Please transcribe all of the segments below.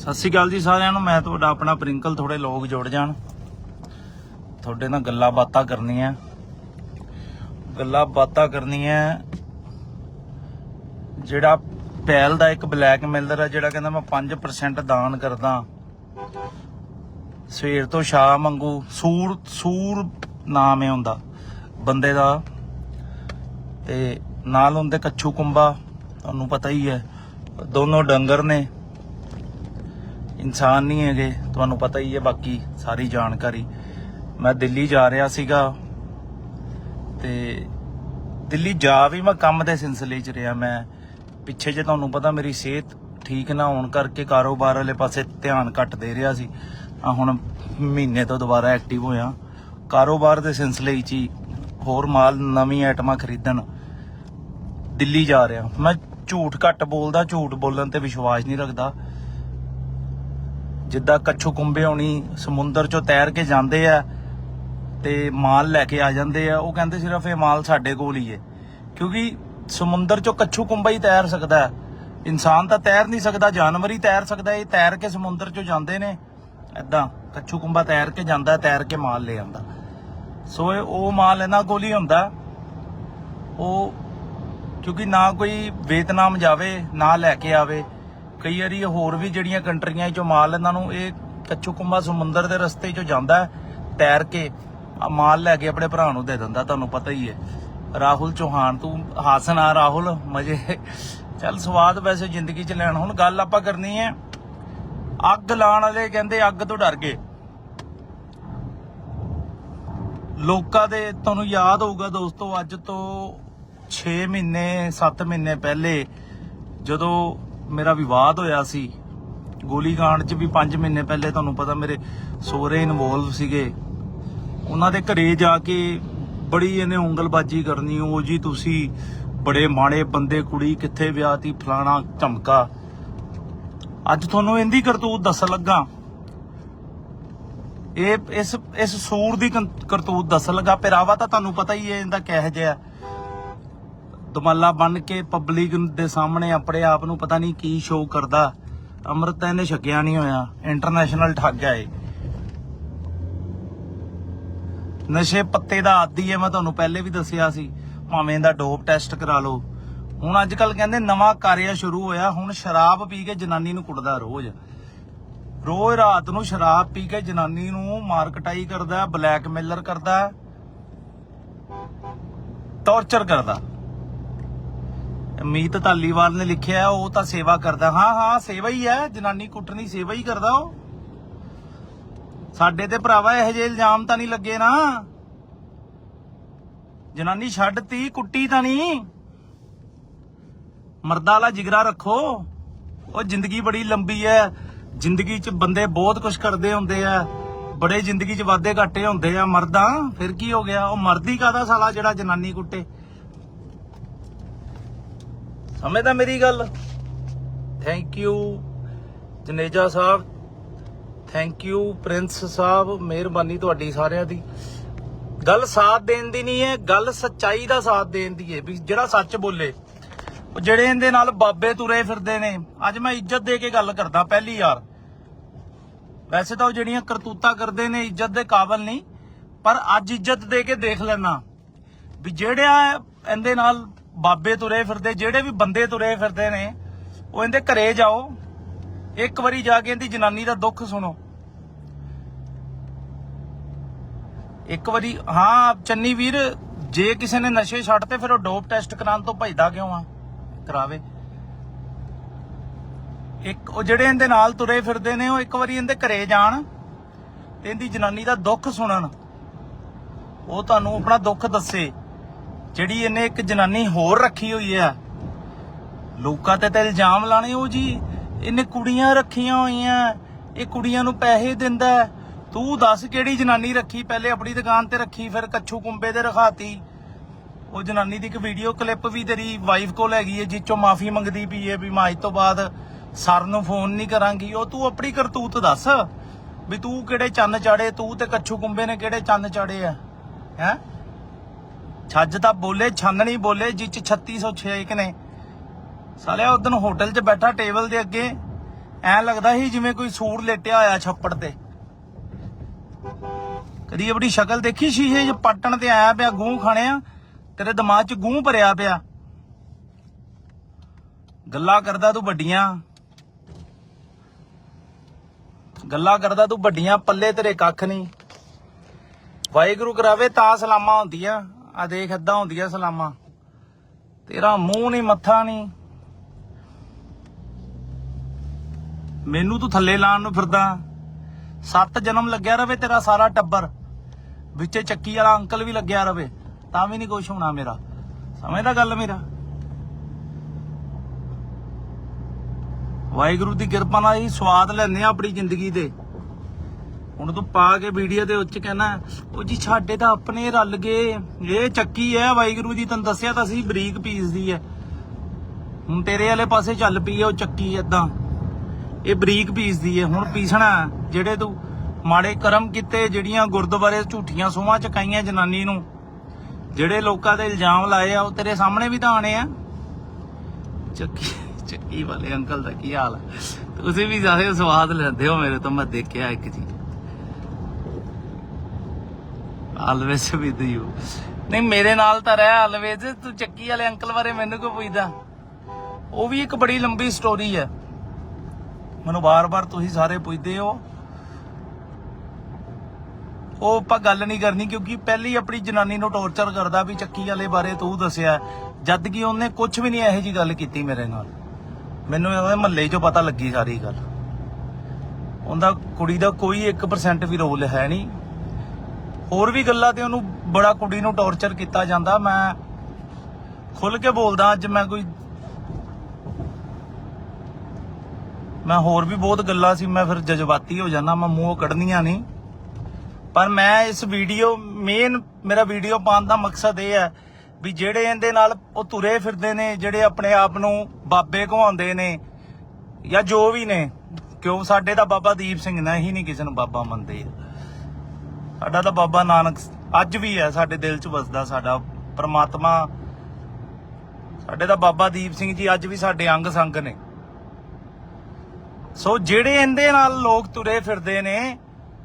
ਸਤਿ ਸ਼੍ਰੀ ਅਕਾਲ ਜੀ ਸਾਰਿਆਂ ਨੂੰ। ਮੈਂ ਤੁਹਾਡਾ ਆਪਣਾ ਪ੍ਰਿੰਕਲ ਥੋੜੇ ਲੋਕ ਜੁੜ ਜਾਣ। ਤੁਹਾਡੇ ਨਾਲ ਗੱਲਾਂ ਬਾਤਾਂ ਕਰਨੀਆਂ। ਗੱਲਾਂ ਬਾਤਾਂ ਕਰਨੀਆਂ। ਜਿਹੜਾ ਪੈਲ ਦਾ ਇੱਕ ਬਲੈਕ ਬਲੈਕਮੇਲਰ ਆ, ਜਿਹੜਾ ਕਹਿੰਦਾ ਮੈਂ 5% ਦਾਨ ਕਰਦਾ। ਸਵੇਰ ਤੋਂ ਸ਼ਾਮ ਵਾਂਗੂ ਸੂਰ ਸੂਰ ਨਾਮ ਹੈ ਹੁੰਦਾ ਬੰਦੇ ਦਾ। ਤੇ ਨਾਲ ਹੁੰਦੇ ਕੱਛੂ ਕੁੰਬਾ ਤੁਹਾਨੂੰ ਪਤਾ ਹੀ ਹੈ। ਦੋਨੋਂ ਡੰਗਰ ਨੇ। ਇਨਸਾਨ ਨਹੀਂ ਹੈਗੇ, ਤੁਹਾਨੂੰ ਪਤਾ ਹੀ ਹੈ ਬਾਕੀ ਸਾਰੀ ਜਾਣਕਾਰੀ। ਮੈਂ ਦਿੱਲੀ ਜਾ ਰਿਹਾ ਸੀਗਾ ਤੇ ਦਿੱਲੀ ਜਾ ਵੀ ਮੈਂ ਕੰਮ ਦੇ ਸਿਲਸਿਲੇ 'ਚ ਰਿਹਾ ਮੈਂ। ਪਿੱਛੇ ਜੇ ਤੁਹਾਨੂੰ ਪਤਾ ਮੇਰੀ ਸਿਹਤ ਠੀਕ ਨਾ ਹੋਣ ਕਰਕੇ ਕਾਰੋਬਾਰ ਵਾਲੇ ਪਾਸੇ ਧਿਆਨ ਘੱਟ ਦੇ ਰਿਹਾ ਸੀ। ਆ ਹੁਣ ਮਹੀਨੇ ਤੋਂ ਦੁਬਾਰਾ ਐਕਟਿਵ ਹੋਇਆ। ਕਾਰੋਬਾਰ ਦੇ ਸਿਲਸਿਲੇ 'ਚ ਹੀ ਹੋਰ ਮਾਲ, ਨਵੀਂ ਆਈਟਮਾਂ ਖਰੀਦਣ ਦਿੱਲੀ ਜਾ ਰਿਹਾ। ਮੈਂ ਝੂਠ ਘੱਟ ਬੋਲਦਾ, ਝੂਠ ਬੋਲਣ ਤੇ ਵਿਸ਼ਵਾਸ ਨਹੀਂ ਰੱਖਦਾ। ਜਿੱਦਾਂ ਕੱਛੂ ਕੁੰਬੇ ਹੋਣੀ, ਸਮੁੰਦਰ ਚੋਂ ਤੈਰ ਕੇ ਜਾਂਦੇ ਆ ਤੇ ਮਾਲ ਲੈ ਕੇ ਆ ਜਾਂਦੇ ਆ, ਉਹ ਕਹਿੰਦੇ ਸਿਰਫ ਇਹ ਮਾਲ ਸਾਡੇ ਕੋਲ ਹੀ ਹੈ ਕਿਉਂਕਿ ਸਮੁੰਦਰ ਚੋਂ ਕੱਛੂ ਕੁੰਬਾ ਹੀ ਤੈਰ ਸਕਦਾ ਇਨਸਾਨ ਤਾਂ ਤੈਰ ਨਹੀਂ ਸਕਦਾ, ਜਾਨਵਰ ਹੀ ਤੈਰ ਸਕਦਾ, ਇਹ ਤੈਰ ਕੇ ਸਮੁੰਦਰ ਚੋਂ ਜਾਂਦੇ ਨੇ। ਐਦਾਂ ਕੱਛੂ ਕੁੰਬਾ ਤੈਰ ਕੇ ਜਾਂਦਾ, ਤੈਰ ਕੇ ਮਾਲ ਲੈ ਆਉਂਦਾ ਸੋ ਉਹ ਮਾਲ ਇਹਨਾਂ ਕੋਲ ਹੀ ਹੁੰਦਾ। ਉਹ ਕਿਉਂਕਿ ਨਾ ਕੋਈ ਵੇਤਨਾਮ ਜਾਵੇ, ਨਾ ਲੈ ਕੇ ਆਵੇ। ਕਈ ਵਾਰੀ ਹੋਰ ਵੀ ਜਿਹੜੀਆਂ ਕੰਟਰੀਆਂ ਚੋਂ ਮਾਲ ਇਹਨਾਂ ਨੂੰ, ਇਹ ਕੱਚੂ ਸਮੁੰਦਰ ਦੇ ਰਸਤੇ ਚੋਂ ਜਾਂਦਾ ਤੈਰ ਕੇ ਮਾਲ ਲੈ ਕੇ ਆਪਣੇ ਭਰਾ ਨੂੰ ਦੇ ਦਿੰਦਾ, ਤੁਹਾਨੂੰ ਪਤਾ ਹੀ ਹੈ। ਰਾਹੁਲ ਚੌਹਾਨ, ਤੂੰ ਹਾਸਨਾ ਰਾਹੁਲ, ਮਜੇ। ਚੱਲ ਸਵਾਦ ਵੈਸੇ ਜ਼ਿੰਦਗੀ 'ਚ ਲੈਣ, ਹੁਣ ਗੱਲ ਆਪਾਂ ਕਰਨੀ ਹੈ, ਅੱਗ ਲਾਉਣ ਵਾਲੇ ਕਹਿੰਦੇ ਅੱਗ ਤੋਂ ਡਰ ਗਏ। ਲੋਕਾਂ ਦੇ, ਤੁਹਾਨੂੰ ਯਾਦ ਹੋਊਗਾ ਦੋਸਤੋ, ਅੱਜ ਤੋਂ 6 ਮਹੀਨੇ 7 ਮਹੀਨੇ ਪਹਿਲੇ ਜਦੋਂ ਮੇਰਾ ਵਿਵਾਦ ਹੋਇਆ ਸੀ। ਗੋਲੀ ਗੋਲੀकांड 'ਚ ਵੀ 5 ਮਹੀਨੇ ਪਹਿਲੇ ਤੁਹਾਨੂੰ ਪਤਾ ਮੇਰੇ ਸੋਹਰੇ ਇਨਵੋਲਵ ਸੀਗੇ। ਉਹਨਾਂ ਦੇ ਘਰੇ ਜਾ ਕੇ ਬੜੀ ਇਹਨੇ ਉਂਗਲਬਾਜੀ ਕਰਨੀ, ਉਹ ਜੀ ਤੁਸੀਂ ਬੜੇ ਮਾੜੇ ਬੰਦੇ, ਕੁੜੀ ਕਿੱਥੇ ਵਿਆਹਤੀ ਫਲਾਣਾ ਧਮਕਾ ਅੱਜ ਤੁਹਾਨੂੰ ਇਹਦੀ ਕਰਤੂਤ ਦੱਸਣ ਲੱਗਾ। ਇਹ ਇਸ ਇਸ ਸੂਰ ਦੀ ਕਰਤੂਤ ਦੱਸਣ ਲੱਗਾ। ਪਿਰਾਵਾ ਤਾਂ ਤੁਹਾਨੂੰ ਪਤਾ ਹੀ ਹੈ, ਇਹਦਾ ਕਿਹੋ ਜਿਹਾ। ਦਮਾਲਾ ਬਣ ਕੇ ਪਬਲਿਕ ਦੇ ਸਾਹਮਣੇ ਆਪਣੇ ਆਪ ਨੂੰ ਪਤਾ ਨਹੀਂ ਕੀ ਸ਼ੋਅ ਕਰਦਾ। ਅੰਮ੍ਰਿਤ ਇਹਨੇ ਛਕਿਆ ਨਹੀਂ ਹੋਇਆ। ਇੰਟਰਨੈਸ਼ਨਲ ਠੱਗ ਹੈ ਨਸ਼ੇ ਪੱਤੇ ਦਾ ਆਦੀ ਹੈ, ਮੈਂ ਤੁਹਾਨੂੰ ਪਹਿਲੇ ਵੀ ਦੱਸਿਆ ਸੀ। ਭਾਵੇਂ ਇਹਦਾ ਡੋਪ ਟੈਸਟ ਕਰਾ ਲਓ। ਹੁਣ ਅੱਜ ਕੱਲ ਕਹਿੰਦੇ ਨਵਾਂ ਕਾਰਿਆ ਸ਼ੁਰੂ ਹੋਇਆ। ਹੁਣ ਸ਼ਰਾਬ ਪੀ ਕੇ ਜਨਾਨੀ ਨੂੰ ਕੁੱਟਦਾ ਰੋਜ਼। ਰੋਜ਼ ਰਾਤ ਨੂੰ ਸ਼ਰਾਬ ਪੀ ਕੇ ਜਨਾਨੀ ਨੂੰ ਮਾਰਕਟਾਈ ਕਰਦਾ, ਬਲੈਕਮੇਲਰ ਕਰਦਾ, ਟੌਰਚਰ ਕਰਦਾ। ਮੀਤ ਧਾਲੀਵਾਲ ਨੇ ਲਿਖਿਆ ਉਹ ਤਾਂ ਸੇਵਾ ਕਰਦਾ। ਹਾਂ ਹਾਂ, ਸੇਵਾ ਹੀ ਹੈ, ਜਨਾਨੀ ਕੁੱਟਣੀ ਸੇਵਾ ਹੀ ਕਰਦਾ ਉਹ। ਸਾਡੇ ਤੇ ਭਰਾਵਾ ਇਹੋ ਜਿਹੇ ਇਲਜ਼ਾਮ ਤਾਂ ਨਹੀਂ ਲੱਗੇ ਨਾ। ਜਨਾਨੀ ਛੱਡਤੀ ਕੁੱਟੀ ਤਾਂ ਨਹੀਂ। ਮਰਦਾਂ ਵਾਲਾ ਜਿਗਰਾ ਰੱਖੋ। ਉਹ ਜ਼ਿੰਦਗੀ ਬੜੀ ਲੰਬੀ ਹੈ। ਜ਼ਿੰਦਗੀ 'ਚ ਬੰਦੇ ਬਹੁਤ ਕੁਝ ਕਰਦੇ ਹੁੰਦੇ ਆ। ਬੜੇ ਜ਼ਿੰਦਗੀ 'ਚ ਵਾਧੇ ਘਾਟੇ ਹੁੰਦੇ ਆ ਮਰਦਾਂ। ਫਿਰ ਕੀ ਹੋ ਗਿਆ? ਉਹ ਮਰਦੀ ਕਾਦਾ ਸਾਲਾ ਜਿਹੜਾ ਜਨਾਨੀ ਕੁੱਟੇ? ਸਮਝਦਾ ਮੇਰੀ ਗੱਲ। Thank you Janeja Sahib. Thank you Prince Sahib. ਮਿਹਰਬਾਨੀ ਤੁਹਾਡੀ ਸਾਰਿਆਂ ਦੀ। ਗੱਲ ਸਾਥ ਦੇਣ ਦੀ ਨਹੀਂ ਹੈ, ਗੱਲ ਸੱਚਾਈ ਦਾ ਸਾਥ ਦੇਣ ਦੀ ਹੈ, ਵੀ ਜਿਹੜਾ ਸੱਚ ਬੋਲੇ। ਉਹ ਜਿਹੜੇ ਇਹਦੇ ਨਾਲ ਬਾਬੇ ਤੁਰੇ ਫਿਰਦੇ ਨੇ। ਅੱਜ ਮੈਂ ਇੱਜ਼ਤ ਦੇ ਕੇ ਗੱਲ ਕਰਦਾ ਪਹਿਲੀ ਯਾਰ ਵੈਸੇ ਤਾਂ ਉਹ ਜਿਹੜੀਆਂ ਕਰਤੂਤਾਂ ਕਰਦੇ ਨੇ, ਇੱਜ਼ਤ ਦੇ ਕਾਬਲ ਨਹੀਂ, ਪਰ ਅੱਜ ਇੱਜ਼ਤ ਦੇ ਕੇ ਦੇਖ ਲੈਣਾ ਵੀ ਜਿਹੜਾ ਇਹਦੇ ਨਾਲ ਬਾਬੇ ਤੁਰੇ ਫਿਰਦੇ, ਜਿਹੜੇ ਵੀ ਬੰਦੇ ਤੁਰੇ ਫਿਰਦੇ ਨੇ, ਉਹ ਇਹਦੇ ਘਰੇ ਜਾਓ। ਇੱਕ ਵਾਰੀ ਜਾ ਕੇ ਇਹਦੀ ਜਨਾਨੀ ਦਾ ਦੁੱਖ ਸੁਣੋ। ਇੱਕ ਵਾਰੀ, ਹਾਂ, ਚੰਨੀ ਵੀਰ, ਜੇ ਕਿਸੇ ਨੇ ਨਸ਼ੇ ਛੱਡਤੇ, ਫਿਰ ਉਹ ਡੋਪ ਟੈਸਟ ਕਰਾਉਣ ਤੋਂ ਭਜਦਾ ਕਿਉਂ ਆ? ਕਰਾਵੇ। ਇੱਕ, ਉਹ ਜਿਹੜੇ ਇਹਦੇ ਨਾਲ ਤੁਰੇ ਫਿਰਦੇ ਨੇ, ਉਹ ਇੱਕ ਵਾਰੀ ਇਹਦੇ ਘਰੇ ਜਾਣ ਤੇ ਇਹਦੀ ਜਨਾਨੀ ਦਾ ਦੁੱਖ ਸੁਣਨ। ਉਹ ਤੁਹਾਨੂੰ ਆਪਣਾ ਦੁੱਖ ਦੱਸੇ। ਜਿਹੜੀ ਇਹਨੇ ਇੱਕ ਜਨਾਨੀ ਹੋਰ ਰੱਖੀ ਹੋਈ ਹੈ ਲੋਕਾਂ ਤੇ ਤਾਂ ਇਲਜ਼ਾਮ ਲਾਣੇ ਉਹ ਜੀ। ਇਹਨੇ ਕੁੜੀਆਂ ਰੱਖੀਆਂ ਹੋਈਆਂ। ਇਹ ਕੁੜੀਆਂ ਨੂੰ ਪੈਸੇ ਦਿੰਦਾ ਤੂੰ ਦੱਸ ਕਿਹੜੀ ਜਨਾਨੀ ਰੱਖੀ? ਪਹਿਲੇ ਆਪਣੀ ਦੁਕਾਨ ਤੇ ਰੱਖੀ, ਫਿਰ ਕੱਛੂ ਕੁੰਬੇ ਤੇ ਰਖਾਤੀ। ਉਹ ਜਨਾਨੀ ਦੀ ਇੱਕ ਵੀਡੀਓ ਕਲਿੱਪ ਵੀ ਤੇਰੀ ਵਾਈਫ ਕੋਲ ਹੈਗੀ ਹੈ, ਜਿੱਚੋਂ ਮਾਫੀ ਮੰਗਦੀ ਪਈ ਹੈ ਵੀ ਮੈਂ ਅੱਜ ਤੋਂ ਬਾਅਦ ਸਰ ਨੂੰ ਫੋਨ ਨਹੀਂ ਕਰਾਂਗੀ। ਉਹ ਤੂੰ ਆਪਣੀ ਕਰਤੂਤ ਦੱਸ ਵੀ ਤੂੰ ਕਿਹੜੇ ਚੰਨ ਚਾੜੇ? ਤੂੰ ਤੇ ਕੱਛੂ ਕੁੰਬੇ ਨੇ ਕਿਹੜੇ ਚੰਨ ਚਾੜੇ ਆ? ਹੈ? ਛੱਜ ਤਾਂ ਬੋਲੇ ਛੰਨ ਨਹੀਂ ਬੋਲੇ ਜਿੱਚ 3606 ਨੇ। ਸਾਲਿਆ ਉਦੋਂ ਹੋਟਲ 'ਚ ਬੈਠਾ ਟੇਬਲ ਦੇ ਅੱਗੇ। ਐ ਲੱਗਦਾ ਸੀ ਜਿਵੇਂ ਕੋਈ ਸੂਰ ਲੇਟਿਆ ਹੋਇਆ ਛੱਪੜ ਤੇ। ਕਦੀ ਆਪਣੀ ਸ਼ਕਲ ਦੇਖੀ ਸ਼ੀਸ਼ੇ 'ਚ? ਪਟਣ ਤੇ ਆਇਆ ਪਿਆ, ਗੂੰ ਖਾਣਿਆ। ਤੇਰੇ ਦਿਮਾਗ 'ਚ ਗੂੰ ਭਰਿਆ ਪਿਆ। ਗੱਲਾਂ ਕਰਦਾ ਤੂੰ ਵੱਡੀਆਂ। ਗੱਲਾਂ ਕਰਦਾ ਤੂੰ ਵੱਡੀਆਂ, ਪੱਲੇ ਤੇਰੇ ਕੱਖ ਨਹੀਂ। ਵਾਹਿਗੁਰੂ ਕਰਾਵੇ ਤਾਂ ਸਲਾਮਾਂ ਹੁੰਦੀਆਂ। ਆ ਦੇਖ ਏਦਾਂ ਹੁੰਦੀਆਂ ਸਲਾਮਾਂ। ਤੇਰਾ ਮੂੰਹ ਨਹੀਂ ਮੱਥਾ ਨਹੀਂ ਮੈਨੂੰ ਤੂੰ ਥੱਲੇ ਲਾਣ ਨੂੰ ਫਿਰਦਾ। ਸੱਤ ਜਨਮ ਲੱਗਿਆ ਰਵੇ ਤੇਰਾ ਸਾਰਾ ਟੱਬਰ। ਵਿੱਚੇ ਚੱਕੀ ਵਾਲਾ ਅੰਕਲ ਵੀ ਲੱਗਿਆ ਰਵੇ, ਤਾਂ ਵੀ ਨਹੀਂ ਕੁਛ ਹੋਣਾ ਮੇਰਾ। ਸਮਝਦਾ ਗੱਲ ਮੇਰਾ। ਵਾਹਿਗੁਰੂ ਦੀ ਕਿਰਪਾ ਨਾਲ ਹੀ ਸਵਾਦ ਲੈਣੇ ਆ ਆਪਣੀ ਜ਼ਿੰਦਗੀ ਦੇ। ਹੁਣ ਤੂੰ ਪਾ ਕੇ ਵੀਡੀਓ ਦੇ ਉੱਚ ਕਹਿਣਾ, ਉਹ ਜੀ ਸਾਡੇ ਤਾਂ ਆਪਣੇ ਰਲ ਗਏ। ਇਹ ਚੱਕੀ ਹੈ, ਵਾਹਿਗੁਰੂ ਜੀ, ਤੈਨੂੰ ਦੱਸਿਆ ਤਾਂ ਸੀ, ਬਰੀਕ ਪੀਸ ਦੀ ਹੈ। ਹੁਣ ਤੇਰੇ ਵਾਲੇ ਪਾਸੇ ਚੱਲ ਪਈ ਹੈ ਉਹ ਚੱਕੀ ਏਦਾਂ। ਇਹ ਬਰੀਕ ਪੀਸ ਦੀ ਹੈ। ਹੁਣ ਪੀਸਣਾ ਜਿਹੜੇ ਤੂੰ ਮਾੜੇ ਕਰਮ ਕੀਤੇ, ਜਿਹੜੀਆਂ ਗੁਰਦੁਆਰੇ ਝੂਠੀਆਂ ਸੋਹਾਂ ਚਕਾਈਆਂ ਜਨਾਨੀ ਨੂੰ। ਜਿਹੜੇ ਲੋਕਾਂ ਦੇ ਇਲਜ਼ਾਮ ਲਾਏ ਆ, ਉਹ ਤੇਰੇ ਸਾਹਮਣੇ ਵੀ ਤਾਂ ਆਣੇ ਆ। ਚੱਕੀ ਚੱਕੀ ਵਾਲੇ ਅੰਕਲ ਦਾ ਕੀ ਹਾਲ ਹੈ ਤੁਸੀਂ ਵੀ ਜ਼ਿਆਦਾ ਸਵਾਦ ਲੈਂਦੇ ਹੋ ਮੇਰੇ ਤੋਂ, ਮੈਂ ਦੇਖਿਆ ਇੱਕ ਚੀਜ਼ ਆਲਵੇਸ ਵਿਦ ਯੂ ਨਹੀਂ, ਮੇਰੇ ਨਾਲ ਤਾਂ ਰਹਿ ਆਲਵੇਸ ਤੂੰ ਚੱਕੀ ਵਾਲੇ ਅੰਕਲ ਬਾਰੇ ਮੈਨੂੰ ਕਿਉਂ ਪੁੱਛਦਾ? ਉਹ ਵੀ ਇੱਕ ਬੜੀ ਲੰਬੀ ਸਟੋਰੀ ਹੈ। ਮੈਨੂੰ ਬਾਰ-ਬਾਰ ਤੁਸੀਂ ਸਾਰੇ ਪੁੱਛਦੇ ਹੋ। ਉਹ ਆਪਾਂ ਗੱਲ ਨਹੀਂ ਕਰਨੀ ਕਿਉਂਕਿ ਪਹਿਲੀ ਆਪਣੀ ਜਨਾਨੀ ਨੂੰ ਟੌਰਚਰ ਕਰਦਾ ਵੀ ਚੱਕੀ ਵਾਲੇ ਬਾਰੇ ਤੂੰ ਦੱਸਿਆ। ਜਦ ਕਿ ਉਹਨੇ ਕੁਝ ਵੀ ਨਹੀਂ ਇਹੋ ਜੀ ਗੱਲ ਕੀਤੀ ਮੇਰੇ ਨਾਲ। ਮੈਨੂੰ ਉਹਦੇ ਮਹੱਲੇ 'ਚੋਂ ਪਤਾ ਲੱਗੀ ਸਾਰੀ ਗੱਲ। ਉਹਦਾ ਕੁੜੀ ਦਾ ਕੋਈ 1% ਵੀ ਰੋਲ ਹੈ ਨਹੀਂ। ਹੋਰ ਵੀ ਗੱਲਾਂ ਤੇ ਉਹਨੂੰ ਬੜਾ ਕੁੜੀ ਨੂੰ ਟੌਰਚਰ ਕੀਤਾ ਜਾਂਦਾ। ਮੈਂ ਖੁੱਲ ਕੇ ਬੋਲਦਾ, ਅੱਜ ਮੈਂ ਕੋਈ ਮੈਂ ਹੋਰ ਵੀ ਬਹੁਤ ਗੱਲਾਂ ਸੀ, ਮੈਂ ਫਿਰ ਜਜ਼ਬਾਤੀ ਹੋ ਜਾਂਦਾ, ਮੈਂ ਮੂੰਹੋਂ ਕੱਢਣੀਆਂ ਨਹੀਂ। ਪਰ ਮੈਂ ਇਸ ਵੀਡੀਓ ਮੇਨ ਮੇਰਾ ਵੀਡੀਓ ਪਾਉਣ ਦਾ ਮਕਸਦ ਇਹ ਹੈ ਵੀ ਜਿਹੜੇ ਇਹਦੇ ਨਾਲ ਉਹ ਤੁਰੇ ਫਿਰਦੇ ਨੇ, ਜਿਹੜੇ ਆਪਣੇ ਆਪ ਨੂੰ ਬਾਬੇ ਕਹਾਉਂਦੇ ਨੇ ਜਾਂ ਜੋ ਵੀ ਨੇ, ਕਿਉਂ ਸਾਡੇ ਤਾਂ ਬਾਬਾ ਦੀਪ ਸਿੰਘ ਨੇ ਹੀ ਨਹੀਂ ਕਿਸੇ ਨੂੰ ਬਾਬਾ ਮੰਨਦੇ। ਸਾਡਾ ਤਾਂ ਬਾਬਾ ਨਾਨਕ ਅੱਜ ਵੀ ਹੈ, ਸਾਡੇ ਦਿਲ 'ਚ ਵਸਦਾ ਸਾਡਾ ਪ੍ਰਮਾਤਮਾ। ਸਾਡੇ ਤਾਂ ਬਾਬਾ ਦੀਪ ਸਿੰਘ ਜੀ ਅੱਜ ਵੀ ਸਾਡੇ ਅੰਗ ਸੰਗ ਨੇ। ਸੋ ਜਿਹੜੇ ਇਹਦੇ ਨਾਲ ਲੋਕ ਤੁਰੇ ਫਿਰਦੇ ਨੇ,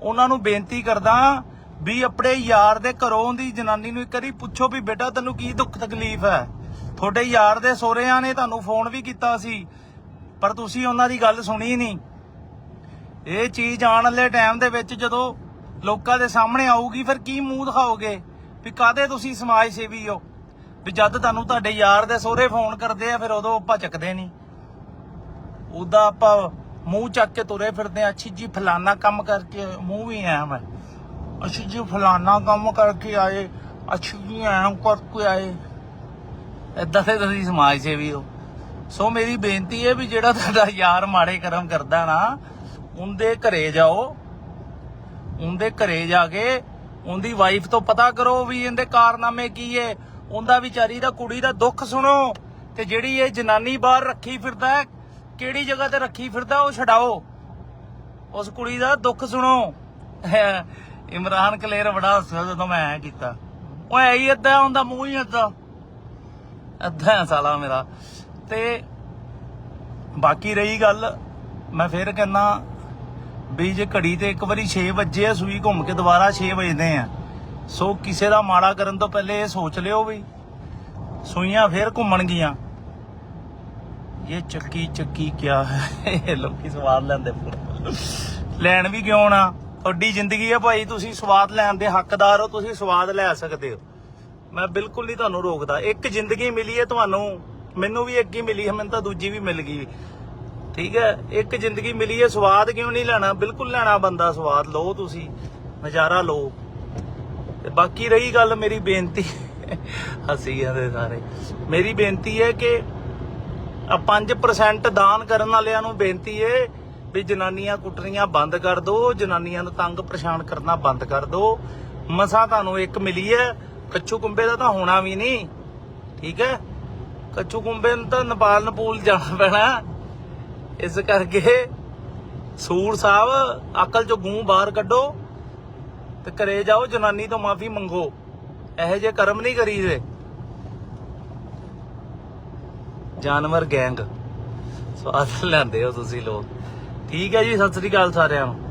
ਉਹਨਾਂ ਨੂੰ ਬੇਨਤੀ ਕਰਦਾ ਵੀ ਆਪਣੇ ਯਾਰ ਦੇ ਘਰੋਂ ਦੀ ਜਨਾਨੀ ਨੂੰ ਇੱਕ ਵਾਰੀ ਪੁੱਛੋ ਵੀ ਬੇਟਾ ਤੈਨੂੰ ਕੀ ਦੁੱਖ ਤਕਲੀਫ ਹੈ? ਤੁਹਾਡੇ ਯਾਰ ਦੇ ਸੋਹਰਿਆਂ ਨੇ ਤੁਹਾਨੂੰ ਫੋਨ ਵੀ ਕੀਤਾ ਸੀ, ਪਰ ਤੁਸੀਂ ਉਹਨਾਂ ਦੀ ਗੱਲ ਸੁਣੀ ਨਹੀਂ। ਇਹ ਚੀਜ਼ ਆਉਣ ਵਾਲੇ ਟਾਈਮ ਦੇ ਵਿੱਚ ਜਦੋਂ ਲੋਕਾਂ ਦੇ ਸਾਹਮਣੇ ਆਊਗੀ, ਫਿਰ ਕੀ ਮੂੰਹ ਦਿਖਾਓਗੇ? ਵੀ ਕਾਦੇ ਤੁਸੀਂ ਸਮਾਜ ਸੇਵੀ ਹੋ? ਵੀ ਜਦ ਤੁਹਾਨੂੰ ਤੁਹਾਡੇ ਯਾਰ ਦੇ ਸੋਹਰੇ ਫੋਨ ਕਰਦੇ ਆ, ਫਿਰ ਉਦੋਂ ਭਚਕਦੇ ਨਹੀਂ। ਉਹਦਾ ਆਪਾਂ ਮੂੰਹ ਚੱਕ ਕੇ ਤੁਰੇ ਫਿਰਦੇ ਆ, ਅੱਛੀ ਜੀ ਫਲਾਨਾ ਕੰਮ ਕਰਕੇ, ਮੂੰਹ ਵੀ ਆਇਆ ਮੈਂ ਅੱਛੀ ਜੀ ਫਲਾਨਾ ਕੰਮ ਕਰਕੇ ਆਏ, ਅੱਛੀ ਜੀ ਐਂ ਕਰਕੇ ਆਏ। ਏਦਾਂ ਤੇ ਤੁਸੀਂ ਸਮਾਜ ਸੇਵੀ ਹੋ। ਸੋ ਮੇਰੀ ਬੇਨਤੀ ਹੈ ਵੀ ਜਿਹੜਾ ਤੁਹਾਡਾ ਯਾਰ ਮਾੜੇ ਕਰਮ ਕਰਦਾ ਨਾ, ਉਹਦੇ ਘਰੇ ਜਾਓ। ਉਹਦੇ ਘਰੇ ਜਾ ਕੇ ਉਹਦੀ ਵਾਈਫ ਤੋਂ ਪਤਾ ਕਰੋ ਵੀ ਇਹਦੇ ਕਾਰਨਾਮੇ ਕੀ ਏ ਉਹਦਾ ਵਿਚਾਰੀ ਦਾ, ਕੁੜੀ ਦਾ ਦੁੱਖ ਸੁਣੋ ਤੇ ਜਿਹੜੀ ਇਹ ਜਨਾਨੀ ਬਾਹਰ ਰੱਖੀ ਫਿਰਦਾ ਹੈ, ਕਿਹੜੀ ਜਗ੍ਹਾ ਤੇ ਰੱਖੀ ਫਿਰਦਾ ਉਹ ਛਡਾਓ। ਉਸ ਕੁੜੀ ਦਾ ਦੁੱਖ ਸੁਣੋ। ਇਮਰਾਨ ਕਲੇਰ ਬੜਾ ਹੱਸਿਆ ਜਦੋਂ ਮੈਂ ਐ ਕੀਤਾ। ਉਹ ਐ ਹੀ ਏਦਾਂ ਹੁੰਦਾ ਮੂੰਹ ਹੀ ਏਦਾਂ ਏਦਾਂ ਸਾਲਾ ਮੇਰਾ। ਤੇ ਬਾਕੀ ਰਹੀ ਗੱਲ, ਮੈਂ ਫੇਰ ਕਹਿੰਦਾ ਵੀ ਜੇ ਘੜੀ ਤੇ ਇੱਕ ਵਾਰੀ 6 ਵਜੇ ਆ ਸੂਈ ਘੁੰਮ ਕੇ ਦੁਬਾਰਾ 6 ਵਜਦੇ ਆ। ਸੋ ਕਿਸੇ ਦਾ ਮਾੜਾ ਕਰਨ ਤੋਂ ਪਹਿਲੇ ਇਹ ਸੋਚ ਲਿਓ ਵੀ ਸੂਈਆਂ ਫੇਰ ਘੁੰਮਣ ਗੀਆਂ ਇਹ ਚੱਕੀ ਚੱਕੀ ਕਿਆ ਹੈ? ਲੋਕੀ ਸਵਾਦ ਲੈਂਦੇ ਲੈਣ ਵੀ ਕਿਉਂ ਨਾ? ਤੁਹਾਡੀ ਜ਼ਿੰਦਗੀ ਹੈ ਭਾਈ, ਤੁਸੀਂ ਸਵਾਦ ਲੈਣ ਦੇ ਹੱਕਦਾਰ ਹੋ, ਤੁਸੀਂ ਸਵਾਦ ਲੈ ਸਕਦੇ ਹੋ। ਮੈਂ ਬਿਲਕੁਲ ਨਹੀਂ ਤੁਹਾਨੂੰ ਰੋਕਦਾ। ਇੱਕ ਜ਼ਿੰਦਗੀ ਮਿਲੀ ਹੈ ਤੁਹਾਨੂੰ। ਮੈਨੂੰ ਵੀ ਇੱਕ ਹੀ ਮਿਲੀ ਹੈ, ਮੈਨੂੰ ਤਾਂ ਦੂਜੀ ਵੀ ਮਿਲ ਗਈ। ਠੀਕ ਹੈ? ਇੱਕ ਜ਼ਿੰਦਗੀ ਮਿਲੀ ਹੈ, ਸਵਾਦ ਕਿਉਂ ਨਹੀਂ ਲੈਣਾ? ਬਿਲਕੁਲ ਲੈਣਾ ਬੰਦਾ ਸਵਾਦ, ਲਓ ਤੁਸੀਂ, ਨਜ਼ਾਰਾ ਲਓ। ਤੇ ਬਾਕੀ ਰਹੀ ਗੱਲ ਮੇਰੀ ਬੇਨਤੀ। ਹੱਸੀ ਜਾਂਦੇ ਸਾਰੇ। ਮੇਰੀ ਬੇਨਤੀ ਹੈ ਕਿ ਆ 5% ਦਾਨ ਕਰਨ ਵਾਲਿਆਂ ਨੂੰ ਬੇਨਤੀ ਏ ਵੀ ਜਨਾਨੀਆਂ ਕੁੱਟਣੀਆਂ ਬੰਦ ਕਰ ਦਿਓ ਜਨਾਨੀਆਂ ਨੂੰ ਤੰਗ ਪਰੇਸ਼ਾਨ ਕਰਨਾ ਬੰਦ ਕਰ ਦਿਓ ਮਸਾ ਤੁਹਾਨੂੰ ਇੱਕ ਮਿਲੀ ਹੈ, ਕੱਚੂ ਕੁੰਬੇ ਦਾ ਤਾਂ ਹੋਣਾ ਵੀ ਨਹੀਂ, ਠੀਕ ਹੈ? ਕੱਚੂ ਕੁੰਬੇ ਨੂੰ ਤਾਂ ਨੇਪਾਲ, ਨਪੂਲ ਜਾਣਾ ਪੈਣਾ। ਇਸ ਕਰਕੇ ਸੂਰ ਸਾਹਿਬ, ਅਕਲ ਚੋਂ ਗੂੰ ਬਾਹਰ ਕੱਢੋ ਤੇ ਘਰੇ ਜਾਓ, ਜਨਾਨੀ ਤੋਂ ਮਾਫੀ ਮੰਗੋ। ਇਹੋ ਜਿਹੇ ਕਰਮ ਨਹੀਂ ਕਰੀਦੇ। ਜਾਨਵਰ ਗੈਂਗ। ਸਵਾਦ ਲੈਂਦੇ ਹੋ ਤੁਸੀਂ ਲੋਕ। ਠੀਕ ਹੈ ਜੀ, ਸਤਿ ਸ੍ਰੀ ਅਕਾਲ ਸਾਰਿਆਂ ਨੂੰ।